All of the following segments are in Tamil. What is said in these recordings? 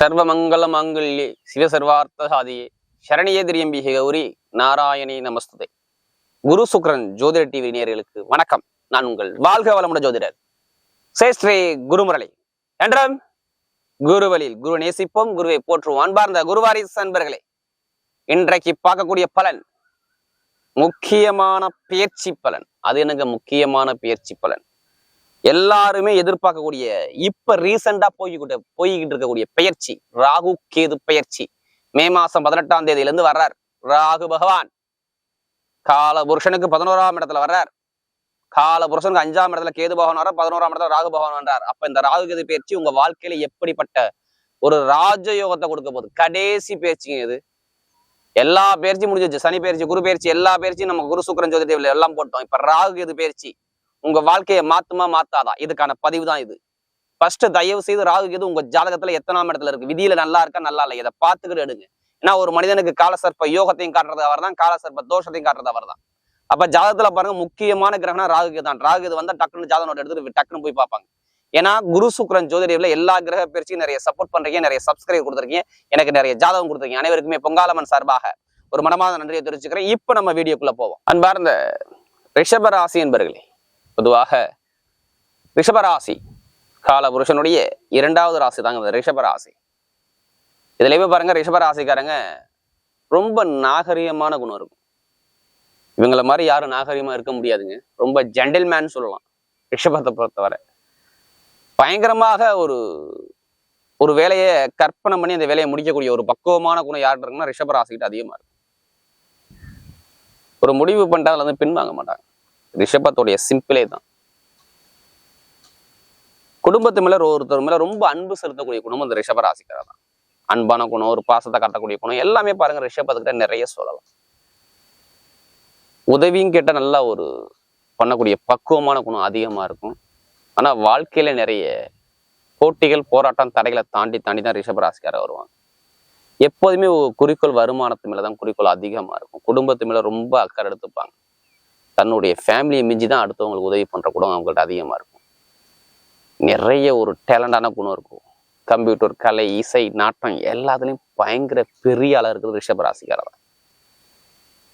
சர்வமங்கல மாங்கல்யே சிவசர்வார்த்த சாதியே சரணியே திரியம்பிகை கௌரி நாராயணி நமஸ்துதே. குரு சுக்ரன் ஜோதிட டிவி நேர்களுக்கு வணக்கம். நான் உங்கள் வாழ்க வளமுட ஜோதிடர் சேஸ்ரீ குருமுரளி. என்றும் குருவலில் குரு நேசிப்போம் குருவை போற்றுவோம் அன்பார்ந்த குருவாரிசு அன்பர்களே. இன்றைக்கு பார்க்கக்கூடிய பலன் முக்கியமான பயிற்சி பலன். அது எனக்கு முக்கியமான பயிற்சி பலன்? எல்லாருமே எதிர்பார்க்கக்கூடிய இப்ப ரீசெண்டா போய்கிட்டு போய்கிட்டு இருக்கக்கூடிய பெயர்ச்சி ராகு கேது பெயர்ச்சி. மே மாசம் பதினெட்டாம் தேதியில இருந்து வர்றார். ராகு பகவான். கால புருஷனுக்கு பதினோராம் இடத்துல வர்றார். கால புருஷனுக்கு அஞ்சாம் இடத்துல கேது பகவான் வர்றார் பதினோராம் இடத்துல ராகு பகவான் வர்றார். அப்ப இந்த ராகு கேது பயிற்சி உங்க வாழ்க்கையில எப்படிப்பட்ட ஒரு ராஜயோகத்தை கொடுக்க போகுது? கடைசி பயிற்சிங்க இது. எல்லா பயிற்சி முடிஞ்சிச்சு சனி பயிற்சி குரு பயிற்சி எல்லா பயிற்சியும் நம்ம குரு சுக்கரன் ஜோதி எல்லாம் போட்டோம். இப்ப ராகு கேது பயிற்சி உங்க வாழ்க்கையை மாத்துமா மாத்தாதா? இதுக்கான பதிவு தான் இது. ஃபர்ஸ்ட் தயவு செய்து ராகு கேது உங்க ஜாதகத்துல எத்தனாம் இடத்துல இருக்கு? விதியில நல்லா இருக்கா நல்லா இல்லை இதை பார்த்துக்கிட்டு எடுங்க. ஏன்னா ஒரு மனிதனுக்கு காலசர்ப்ப யோகத்தையும் காட்டுறது அவர் தான் காலசர்ப்ப தோஷத்தையும் காட்டுறது அவர் தான் அப்ப ஜாதகத்துல பாருங்க முக்கியமான கிரகணம் ராகு கேது தான். ராகு கேது வந்தா டக்குன்னு ஜாதகம் எடுத்துட்டு டக்குன்னு போய் பார்ப்பாங்க. ஏன்னா குரு சுக்ரன் ஜோதிடர்ல எல்லா கிரக பயிற்சியும் நிறைய சப்போர்ட் பண்றீங்க நிறைய சப்ஸ்கிரைப் கொடுத்துருக்கீங்க. எனக்கு நிறைய ஜாதகம் கொடுத்துருக்கீங்க. அனைவருக்குமே பொங்காலமன் சார்பாக ஒரு மனமாத நன்றியை தெரிவிச்சுக்கிறேன். இப்போ நம்ம வீடியோக்குள்ள போவோம். அன்பார்ந்த ரிஷப ராசி என்பர்களே பொதுவாக ரிஷபராசி கால புருஷனுடைய இரண்டாவது ராசி தாங்க இந்த ரிஷபராசி. இதுலயுமே பாருங்க ரிஷபராசிக்காரங்க ரொம்ப நாகரிகமான குணம் இருக்கும். இவங்கள மாதிரி யாரும் நாகரிகமா இருக்க முடியாதுங்க. ரொம்ப ஜென்டில்மேன் சொல்லலாம் ரிஷபத்தை பொறுத்தவரை. பயங்கரமாக ஒரு ஒரு வேலையை கற்பனை பண்ணி அந்த வேலையை முடிக்கக்கூடிய ஒரு பக்குவமான குணம் யார்கிட்ட இருக்குன்னா ரிஷபராசிக்கிட்ட அதிகமா இருக்கும். ஒரு முடிவு பண்ணிட்டு அதுல வந்து பின்வாங்க மாட்டாங்க. ரிஷபத்துடைய சிம்பிளே தான். குடும்பத்து மேல ஒருத்தர் மேல ரொம்ப அன்பு செலுத்தக்கூடிய குணம் அந்த ரிஷபராசிக்காரர் தான். அன்பான குணம் ஒரு பாசத்தை கட்டக்கூடிய குணம் எல்லாமே பாருங்க ரிஷபத்துக்கிட்ட நிறைய சொல்லலாம். உதவியும் கேட்ட நல்லா ஒரு பண்ணக்கூடிய பக்குவமான குணம் அதிகமா இருக்கும். ஆனா வாழ்க்கையில நிறைய போட்டிகள் போராட்டம் தடைகளை தாண்டி தாண்டி தான் ரிஷபராசிக்காரர் வருவாங்க. எப்போதுமே ஒரு குறிக்கோள் வருமானத்து மேலதான் குறிக்கோள் அதிகமா இருக்கும். குடும்பத்து மேல ரொம்ப அக்கறை எடுத்துப்பாங்க. தன்னுடைய ஃபேமிலியை மிஞ்சி தான் அடுத்தவங்களுக்கு உதவி பண்ற குணம் அவங்கள்ட்ட அதிகமா இருக்கும். நிறைய ஒரு டேலண்டான குணம் இருக்கும். கம்ப்யூட்டர் கலை இசை நாட்டம் எல்லாத்துலேயும் பயங்கர பெரிய ஆளாக இருக்கிறது ரிஷபராசிக்காரர் தான்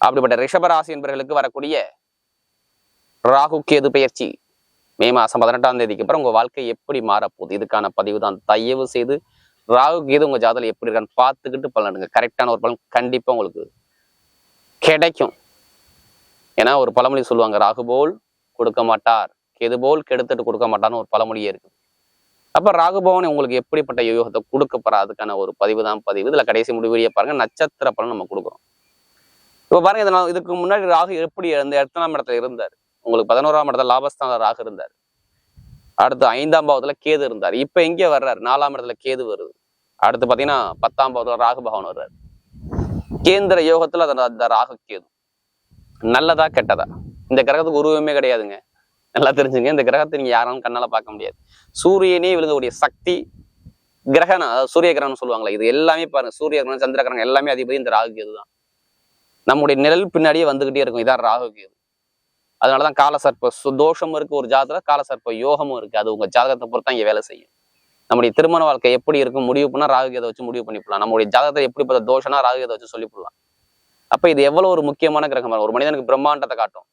அப்படிப்பட்ட ரிஷபராசி என்பவர்களுக்கு வரக்கூடிய ராகு கேது பெயர்ச்சி மே மாசம் பதினெட்டாம் தேதிக்கு அப்புறம் உங்க வாழ்க்கை எப்படி மாறப்போகுது? இதுக்கான பதிவு தான். தயவு செய்து ராகு கேது உங்க ஜாதகம் எப்படி இருக்கான்னு பார்த்துக்கிட்டு பலனுங்க கரெக்டான ஒரு பலன் கண்டிப்பா உங்களுக்கு கிடைக்கும். ஏன்னா ஒரு பழமொழி சொல்லுவாங்க ராகு போல் கொடுக்க மாட்டார். கேது போல் கெடுத்துட்டு கொடுக்க மாட்டான்னு ஒரு பழமொழியே இருக்குது அப்ப ராகுபவன் உங்களுக்கு எப்படிப்பட்ட யோகத்தை கொடுக்க போறா அதுக்கான ஒரு பதிவு தான் பதிவு. இதுல கடைசி முடிவெளியே பாருங்க நட்சத்திர பலன் நம்ம கொடுக்குறோம். இப்போ பாருங்க இதனால் இதுக்கு முன்னாடி ராகு எப்படி இருந்த எத்தனாம் இடத்துல இருந்தார்? உங்களுக்கு பதினோராம் இடத்துல லாபஸ்தான ராகு இருந்தார். அடுத்து ஐந்தாம் பாவத்துல கேது இருந்தார். இப்ப எங்கே வர்றாரு? நாலாம் இடத்துல கேது வருது. அடுத்து பாத்தீங்கன்னா பத்தாம் பாவத்துல ராகு பகவான் வர்றாரு. கேந்திர யோகத்துல அந்த ராகு கேது. நல்லதா கெட்டதா? இந்த கிரகத்துக்கு உருவமே கிடையாதுங்க. நல்லா தெரிஞ்சுங்க. இந்த கிரகத்தை நீங்க யாராலும் கண்ணால பார்க்க முடியாது. சூரியனே விழுங்கக்கூடிய சக்தி கிரகணம் அதாவது சூரிய கிரகணம் சொல்லுவாங்களே இது எல்லாமே பாருங்க. சூரிய கிரகணம் சந்திர கிரகணம் எல்லாமே அதிபதி இந்த ராகு கேது தான். நம்முடைய நிழல் பின்னாடியே வந்துகிட்டே இருக்கும். இதான் ராகு கேது அதனாலதான் காலசர்ப்ப சுதோஷம் இருக்கு ஒரு ஜாதகம் காலசர்ப்ப யோகமும் இருக்கு. அது உங்க ஜாதகத்தை பொறுத்து தான் இங்க வேலை செய்யும். நம்முடைய திருமண வாழ்க்கை எப்படி இருக்கும் முடிவு பண்ணா ராகு கேதை வச்சு முடிவு பண்ணிக்கலாம் நம்முடைய ஜாதகத்தை எப்படி எப்படிப்பட்ட தோஷனா ராகு கேதை வச்சு சொல்லிவிடலாம் அப்ப இது எவ்வளவு ஒரு முக்கியமான கிரகம் ஒரு மனிதனுக்கு பிரம்மாண்டத்தை காட்டும்.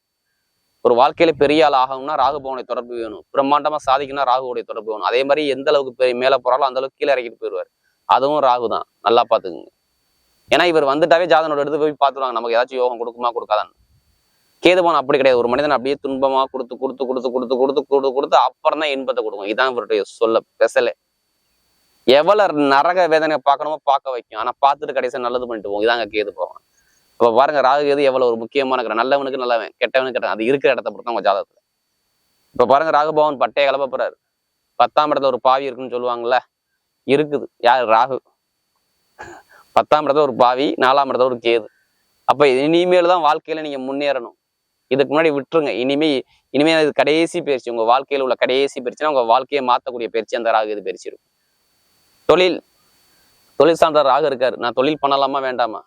ஒரு வாழ்க்கையில பெரிய ஆள் ஆகணும்னா ராகுபவனுடைய தொடர்பு வேணும். பிரம்மாண்டமா சாதிக்கணும்னா ராகுவுடைய தொடர்பு வேணும். அதே மாதிரி எந்த அளவுக்கு பெரிய மேல போறாலும் அந்த அளவுக்கு கீழே இறக்கிட்டு போயிடுவார். அதுவும் ராகு தான். நல்லா பாத்துக்குங்க ஏன்னா இவர் வந்துட்டாவே ஜாதனோட எடுத்து போய் பார்த்துருவாங்க. நமக்கு ஏதாச்சும் யோகம் கொடுக்குமா கொடுக்காதான்னு. கேதுபான் அப்படி கிடையாது. ஒரு மனிதன் அப்படியே துன்பமா கொடுத்து கொடுத்து கொடுத்து கொடுத்து கொடுத்து கொடுத்து கொடுத்து அப்புறம் தான் இன்பத்தை கொடுக்கும். இதான் இவருடைய சொல்ல பெசலே. எவ்வளவு நரக வேதனை பார்க்கணுமோ பார்க்க வைக்கும். ஆனா பார்த்துட்டு கடைசியா நல்லது பண்ணிட்டு போவோம். இதாங்க கேது போவான் இப்ப பாருங்க ராகு கேது எவ்வளவு ஒரு முக்கியமான கிரகம். நல்லவனுக்கு நல்லவன் கெட்டவனுக்கு கெட்டவன். அது இருக்கிற இடத்த பொறுத்த உங்க ஜாதகத்துல. இப்ப பாருங்க ராகுபவன் பட்டைய கலப்ப போறாரு. பத்தாம் இடத்துல ஒரு பாவி இருக்குன்னு சொல்லுவாங்கல்ல இருக்குது. யார்? ராகு. பத்தாம் இடத்துல ஒரு பாவி நாலாம் இடத்துல ஒரு கேது. அப்ப இனிமேல் தான் வாழ்க்கையில நீங்க முன்னேறணும். இதுக்கு முன்னாடி விட்டுருங்க. இனிமே இனிமே இது கடைசி பயிற்சி. உங்க வாழ்க்கையில உள்ள கடைசி பயிற்சினா உங்க வாழ்க்கையை மாத்தக்கூடிய பயிற்சி அந்த ராகு இது பயிற்சி இருக்கும். தொழில். தொழில் சார்ந்த ராகு இருக்காரு. நான் தொழில் பண்ணலாமா வேண்டாமா?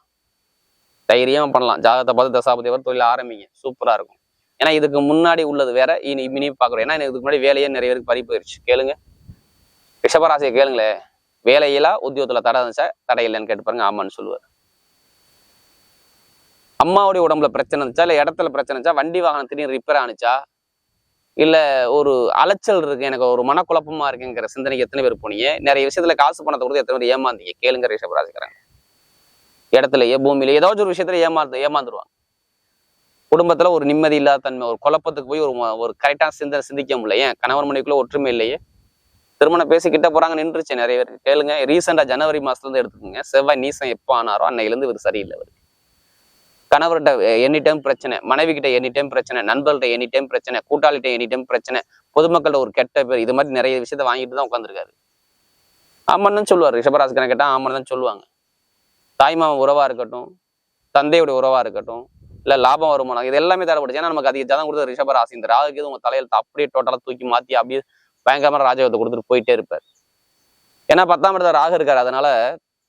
தைரியமாக பண்ணலாம். ஜாதகத்தை பார்த்து தசாபதி வர தொழில் ஆரம்பிங்க. சூப்பரா இருக்கும். ஏன்னா இதுக்கு முன்னாடி உள்ளது வேற. இனி இனி பார்க்குறோம். ஏன்னா இதுக்கு முன்னாடி வேலையே நிறைய பேருக்கு பறி போயிருச்சு. கேளுங்க. ரிஷபராசியை கேளுங்களே. வேலையிலா உத்தியோகத்துல தடை இருந்துச்சா தடை இல்லைன்னு கேட்டு பாருங்க. ஆமான்னு சொல்லுவார். அம்மாவுடைய உடம்புல பிரச்சனை இருந்துச்சா இல்லை இடத்துல பிரச்சனை இருந்துச்சா வண்டி வாகனம் திடீர்னு ரிப்பேர் ஆனுச்சா இல்லை ஒரு அலைச்சல் இருக்கு. எனக்கு ஒரு மனக்குழப்பமா இருக்குங்கிற சிந்தனைக்கு எத்தனை பேர் போனீங்க? நிறைய விஷயத்துல காசு பணத்தை கொடுத்து எத்தனை பேர் ஏமாந்தீங்க? கேளுங்க ரிஷபராசிக்கிறாங்க இடத்துலயே பூமியில ஏதாச்சும் ஒரு விஷயத்துல ஏமாந்து ஏமாந்துருவாங்க. குடும்பத்துல ஒரு நிம்மதி இல்லாத தன்மை ஒரு குழப்பத்துக்கு போய் ஒரு ஒரு கரெக்டான சிந்தனை சிந்திக்க முடியல. ஏன்? கணவன் மனைவிக்குள்ள ஒற்றுமை இல்லையே. திருமணம் பேசிக்கிட்ட போறாங்க நின்றுச்சு நிறைய பேர். கேளுங்க ரீசெண்டா ஜனவரி மாசத்துல இருந்து எடுத்துக்கோங்க. செவ்வாய் நீசம் எப்போ ஆனாரோ அன்னையிலிருந்து இவர் சரியில்லை அவர். கணவர்கிட்ட எனி டைம் பிரச்சனை மனைவி கிட்ட எனி டைம் பிரச்சனை நண்பர்கள்ட்ட எனி டைம் பிரச்சனை கூட்டாளிகிட்ட எனி டைம் பிரச்சனை பொதுமக்கள்கிட்ட ஒரு கெட்ட பேர் இது மாதிரி நிறைய விஷயத்த வாங்கிட்டு தான் உட்காந்துருக்காரு ஆமான்னு சொல்லுவார். ரிஷபராசிக்கனை கேட்டா ஆமான்னு தான் சொல்லுவாங்க. தாய்மாமன் உறவாக இருக்கட்டும் தந்தையுடைய உறவாக இருக்கட்டும் இல்லை லாபம் வருமானம் இது எல்லாமே தரப்படுச்சு ஏன்னா நமக்கு அதிக ஜாதகம் கொடுத்த ரிஷபராசி இந்த ராகுக்கு உங்கள் தலையில அப்படியே டோட்டலாக தூக்கி மாற்றி அப்படியே பயங்கரமான ராஜயோகத்தை கொடுத்துட்டு போயிட்டே இருப்பார். ஏன்னா பத்தாம் இடத்துல ராகு இருக்காரு. அதனால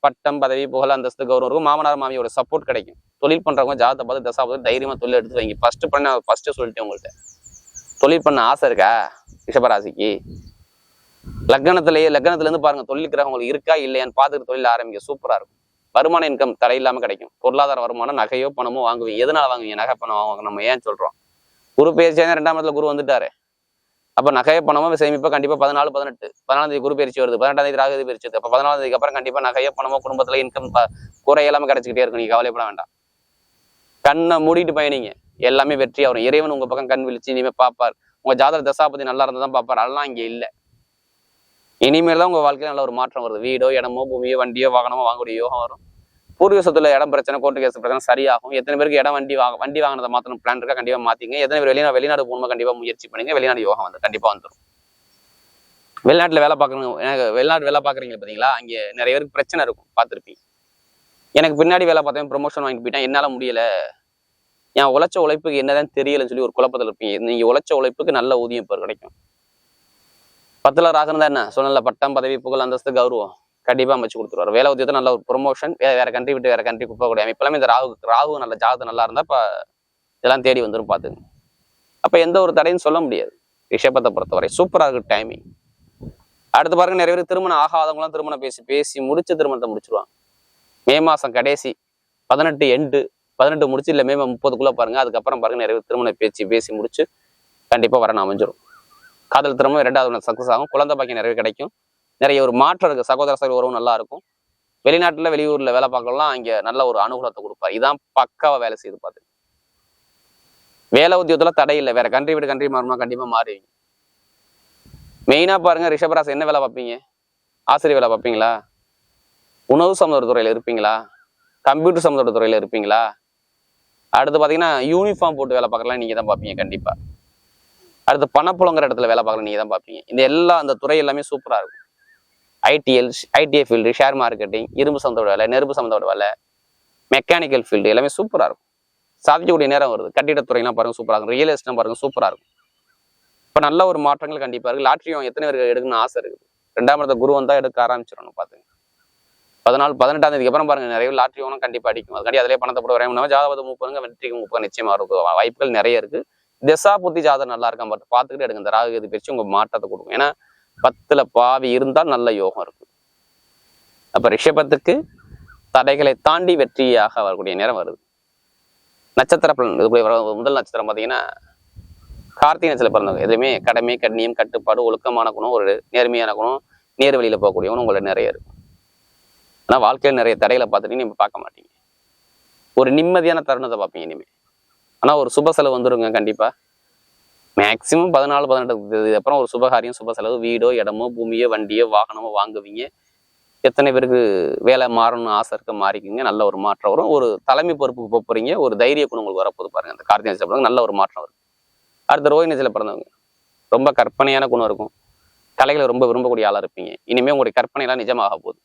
பட்டம் பதவி புகழ் அந்தஸ்து கௌரவம் இருக்கும். மாமனார் மாமியோட சப்போர்ட் கிடைக்கும். தொழில் பண்ணுறவங்க ஜாதத்தை பார்த்து தசா பார்த்து தொழில் எடுத்து வைங்க. ஃபஸ்ட்டு பண்ண ஃபஸ்ட்டு சொல்லிட்டேன் உங்கள்கிட்ட தொழில் பண்ண ஆசை இருக்கா ரிஷபராசிக்கு லக்னத்திலேயே லக்னத்துலேருந்து பாருங்கள் தொழில் கிரகம் உங்களுக்கு இருக்கா இல்லையான்னு பார்த்துட்டு தொழில் ஆரம்பிக்க சூப்பராக இருக்கும். வருமான இன்கம் தடையில்லாமல் இல்லாம கிடைக்கும். பொருளாதார வருமானம் நகையோ பணமோ வாங்குவீங்க எதனால வாங்குவீங்க? நகை பணம் வாங்க நம்ம ஏன் சொல்றோம்? குரு பயிற்சி ரெண்டாம் இடத்துல குரு வந்துட்டாரு. அப்ப நகைய பணமோ சேமிப்பாக கண்டிப்பா பதினாலு பதினெட்டு. பதினாலாம் தேதி குரு பயிற்சி வருது. பதினெட்டாம் தேதி ராகு பயிற்சி வருது. அப்ப பதினாலாம் தேதிக்கு அப்புறம் கண்டிப்பாக நகைய பணமோ குடும்பத்துல இன்கம் குறை இல்லாம கிடைச்சிக்கிட்டே இருக்கும். நீங்கள் கவலைப்பட வேண்டாம். கண்ணை மூடிட்டு பயணிங்க. எல்லாமே வெற்றி வரும் இறைவன் உங்க பக்கம் கண் விழிச்சு இனிமே பார்ப்பார் உங்க ஜாதக தசாபதி நல்லா இருந்தால் தான் பார்ப்பார் அதெல்லாம் இங்க இல்ல. இனிமேல் தான் உங்க வாழ்க்கையில நல்ல ஒரு மாற்றம் வருது. வீடோ இடமோ பூமியோ வண்டியோ வாகனமோ வாங்கக்கூடிய யோகம் வரும். பூர்வீக சொத்துல இடம் பிரச்சனை கோர்ட்டு கேஸ் பிரச்சனை சரியாகும். எத்தனை பேருக்கு இடம் வண்டி வாங்க வண்டி வாங்கினதை மாத்திரம் பிளான் இருக்கா? கண்டிப்பா மாத்திங்க. எத்தனை பேர் வெளிநாடு வெளிநாடு போகணுமோ? கண்டிப்பா முயற்சி பண்ணுங்க. வெளிநாடு யோகம் வந்து கண்டிப்பா வந்துடும் வெளிநாட்டுல வேலை பார்க்கணும் எனக்கு வெளிநாட்டு வேலை பார்க்குறீங்க பாத்தீங்களா? அங்க நிறைய பேருக்கு பிரச்சனை இருக்கும். பார்த்துருப்பீங்க. எனக்கு பின்னாடி வேலை பார்த்தேன் ப்ரொமோஷன் வாங்கிட்டு போயிட்டேன். என்னால முடியல. என் உழைச்ச உழைப்புக்கு என்னதான் தெரியலன்னு சொல்லி ஒரு குழப்பத்தில் இருப்பீங்க. நீங்க உழைச்ச உழைப்புக்கு நல்ல ஊதியம் இப்போ கிடைக்கும். பத்துல ராகனம் தான் என்ன? சொன்னல பட்டம் பதவி புகழ் அந்தஸ்து கௌரவம். கண்டிப்பாக அமைச்சு கொடுத்துருவாரு. வேலை உத்தியத்தை நல்ல ஒரு ப்ரொமோஷன் வேற கண்ட்ரி விட்டு வேற கண்ட்ரி போகக்கூடிய அமைப்பு இந்த ராகு ராகு நல்ல ஜாதகம் நல்லா இருந்தால் இப்போ இதெல்லாம் தேடி வந்துடும் பார்த்துங்க அப்போ எந்த ஒரு தடையும் சொல்ல முடியாது. ரிஷபத்தை பொறுத்தவரை சூப்பராக இருக்கு டைமிங் அடுத்து பாருங்க நிறைய பேர் திருமணம் ஆகாதவங்களாம் திருமணம் பேசி பேசி முடிச்ச திருமணத்தை முடிச்சிருவாங்க. மே மாதம் கடைசி பதினெட்டு எண்டு பதினெட்டு முடிச்சு இல்லை மே முப்பதுக்குள்ளே பாருங்க அதுக்கப்புறம் பாருங்க நிறைய பேர் திருமண பேச்சு பேசி முடிச்சு கண்டிப்பாக வரணும் அமைஞ்சிரும். காதல் திருமணம் ரெண்டாவது சக்ஸஸ் ஆகும். குழந்தை பாக்கியம் நிறைய கிடைக்கும். நிறைய ஒரு மாற்றம் இருக்குது சகோதர சகோதர உறவு நல்லா இருக்கும். வெளிநாட்டில் வெளியூரில் வேலை பார்க்கலாம் இங்கே நல்ல ஒரு அனுகூலத்தை கொடுப்பார். இதான் பக்காவாக வேலை செய்து பார்த்து. வேலை உத்தியோகத்தில் தடை இல்லை. வேற கண்ட்ரி விட்டு கண்ட்ரி மாறினா கண்டிப்பாக மாறுவீங்க. மெயினாக பாருங்கள் ரிஷபராசி என்ன வேலை பார்ப்பீங்க? ஆசிரியர் வேலை பார்ப்பீங்களா? உணவு சம்மந்த துறையில் இருப்பீங்களா? கம்ப்யூட்டர் சம்மந்த துறையில் இருப்பீங்களா? அடுத்து பார்த்தீங்கன்னா யூனிஃபார்ம் போட்டு வேலை பார்க்கலாம் நீங்கள் தான் பார்ப்பீங்க கண்டிப்பாக அடுத்து பணப்புழங்குற இடத்துல வேலை பார்க்கலாம் நீங்கள் தான் பார்ப்பீங்க. இந்த எல்லா அந்த துறை எல்லாமே சூப்பராக இருக்கும். ITL ITI field share marketing இரும்பு சம்மந்தோட வேலை நெருப்பு சம்மந்தோட வேலை மெக்கானிக்கல் ஃபீல்டு எல்லாமே சூப்பரா இருக்கும். சாதிக்கக்கூடிய நேரம் வருது. கட்டிடத்துறையெல்லாம் பாருங்க சூப்பராக இருக்கும். ரியல் எஸ்டேட் பாருங்க சூப்பரா இருக்கும். இப்போ நல்ல ஒரு மாற்றங்கள் கண்டிப்பா இருக்கு. லாட்ரியும் எத்தனை பேருக்கு எடுக்கணும்னு ஆசை இருக்குது. ரெண்டாம் இடத்த குரு வந்தால் எடுக்க ஆரம்பிச்சிடணும் பார்த்துங்க பதினாலு பதினெட்டாம் தேதிக்கு அப்புறம் பாருங்க நிறைய லாட்ரி ஒன்றும் கண்டிப்பா அடிக்கும். அதுக்காண்டி அதிலே பணத்தை போட வரையும் ஜாதகத்தை மூப்பருங்க வெற்றிக்கு முப்பது நிச்சயமாக இருக்கும் வாய்ப்புகள் நிறைய இருக்கு. திசா புத்தி ஜாதகம் நல்லா இருக்கான் பார்த்து பார்த்துக்கிட்டு எடுங்க. இந்த ராகு இது பிரிச்சு உங்க மாற்றத்தை கொடுக்கும். ஏன்னா பத்துல பாவி இருந்தால் நல்ல யோகம் இருக்கும். அப்ப ரிஷபத்துக்கு தடைகளை தாண்டி வெற்றியாக வரக்கூடிய நேரம் வருது. நட்சத்திர பலன் இது முதல் நட்சத்திரம் பார்த்தீங்கன்னா கார்த்திகை நட்சத்திரம் பிறந்தவங்க. எதுவுமே கடமை கண்ணியம் கட்டுப்பாடு ஒழுக்கமான குணம் ஒரு நேர்மையான குணம் நேர் வழியில் போகக்கூடிய உங்களை நிறைய இருக்கும். ஆனா வாழ்க்கையில நிறைய தடைகளை பார்த்துட்டு நீங்க பார்க்க மாட்டீங்க. ஒரு நிம்மதியான தருணத்தை பார்ப்பீங்க இனிமே. ஆனா ஒரு சுப செலவு வந்துருங்க கண்டிப்பா. மேக்சிமம் பதினாலு பதினெட்டு அப்புறம் ஒரு சுபகாரியம் சுப செலவு வீடோ இடமோ பூமியோ வண்டியோ வாகனமோ வாங்குவீங்க. எத்தனை பேருக்கு வேலை மாறணும்னு ஆசை இருக்க மாறிக்குங்க. நல்ல ஒரு மாற்றம் வரும். ஒரு தலைமை பொறுப்புக்கு போக போறீங்க. ஒரு தைரிய குணம் உங்களுக்கு வரப்போது பாருங்க. அந்த கார்த்திகை நட்சத்திரம் நல்ல ஒரு மாற்றம் வரும். அடுத்த ரோஹி நட்சத்திரம் பிறந்தவங்க. ரொம்ப கற்பனையான குணம் இருக்கும். கலைகளை ரொம்ப விரும்பக்கூடிய ஆளா இருப்பீங்க. இனிமே உங்களுடைய கற்பனைலாம் நிஜமாக போகுது.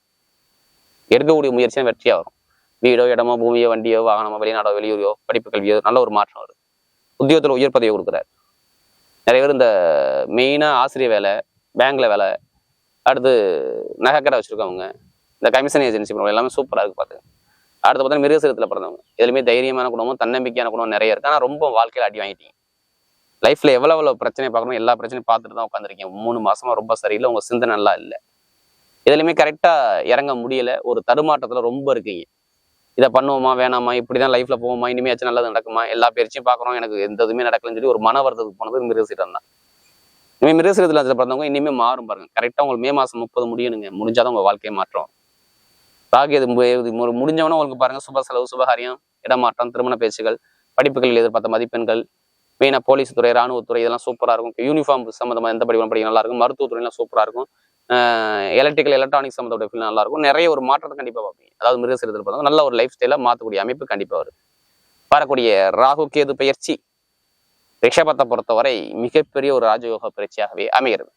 எடுக்கக்கூடிய முயற்சியும் வெற்றியா வரும். வீடோ இடமோ பூமியோ வண்டியோ வாகனமோ வெளிநாடோ வெளியூரையோ படிப்பு கல்வியோ நல்ல ஒரு மாற்றம் வரும். உத்தியோகத்தில் உயர் பதவி கொடுக்குறாரு. நிறைய பேர் இந்த மெயினாக ஆசிரியர் வேலை பேங்க்கில் வேலை அடுத்து நகைக்கடை வச்சுருக்கவங்க இந்த கமிஷன் ஏஜென்சி பண்ணுவோம் எல்லாமே சூப்பராக இருக்கு பார்த்து. அடுத்து பார்த்தீங்கன்னா மிருகசீரத்தில் பிறந்தவங்க. எதுலையுமே தைரியமான குணமும் தன்னம்பிக்கையான குடும்பம் நிறைய இருக்குது ஆனால் ரொம்ப வாழ்க்கையில் அடி வாங்கிட்டீங்க. லைஃப்ல எவ்வளோ எவ்வளோ பிரச்சனை பார்க்கணும் எல்லா பிரச்சனையும் பார்த்துட்டு தான் உட்காந்துருக்கீங்க மூணு மாதமாக ரொம்ப சரியில்லை உங்கள் சிந்தனை நல்லா இல்லை. எதுலேயுமே கரெக்டாக இறங்க முடியல. ஒரு தடுமாற்றத்தில் ரொம்ப இருக்கீங்க. இதை பண்ணுவோமா வேணாமா இப்படி தான் லைஃப்ல போவோமா இனிமேயாச்சும் நல்லது நடக்குமா எல்லா பேர்ச்சியும் பார்க்குறோம் எனக்கு எந்த இதுவுமே நடக்கலன்னு சொல்லி ஒரு மன வருத்தத்துக்கு போனது மிருகசீரம் தான். இனிமேல் மிருகசீரத்தில் பிறந்தவங்க இனிமேல் மாறும் பாருங்க. கரெக்டாக உங்களுக்கு மே மாசம் முப்பது முடியணுங்க. முடிஞ்சாதான் உங்க வாழ்க்கையை மாற்றம். ராகு இது மு- முடிஞ்சவன உங்களுக்கு பாருங்க. சுப செலவு சுபகாரியம் இடமாற்றம் திருமண பேச்சுகள் படிப்புகளில் எதிர்பார்த்த மதிப்பெண்கள் மெயினாக போலீஸ் துறை ராணுவத்துறை இதெல்லாம் சூப்பராக இருக்கும். யூனிஃபார்ம் சம்மந்தமாக எந்த படிப்பு படிக்க நல்லா இருக்கும். மருத்துவத்துறையெல்லாம் சூப்பராக இருக்கும். எலக்ட்ரிக்கல் எலக்ட்ரானிக்ஸ் சம்மந்தப்பட்ட ஃபீல் நல்லா இருக்கும் நிறைய ஒரு மாற்றத்தை கண்டிப்பாக பார்ப்பீங்க. அதாவது மிருகசீரத்தில் பார்த்தா நல்ல ஒரு லைஃப் ஸ்டைலை மாற்றக்கூடிய அமைப்பு கண்டிப்பாக வரும் வரக்கூடிய ராகு கேது பயிற்சி ரிஷபத்தை பொறுத்தவரை மிகப்பெரிய ஒரு ராஜயோக பயிற்சியாகவே அமைகிறது.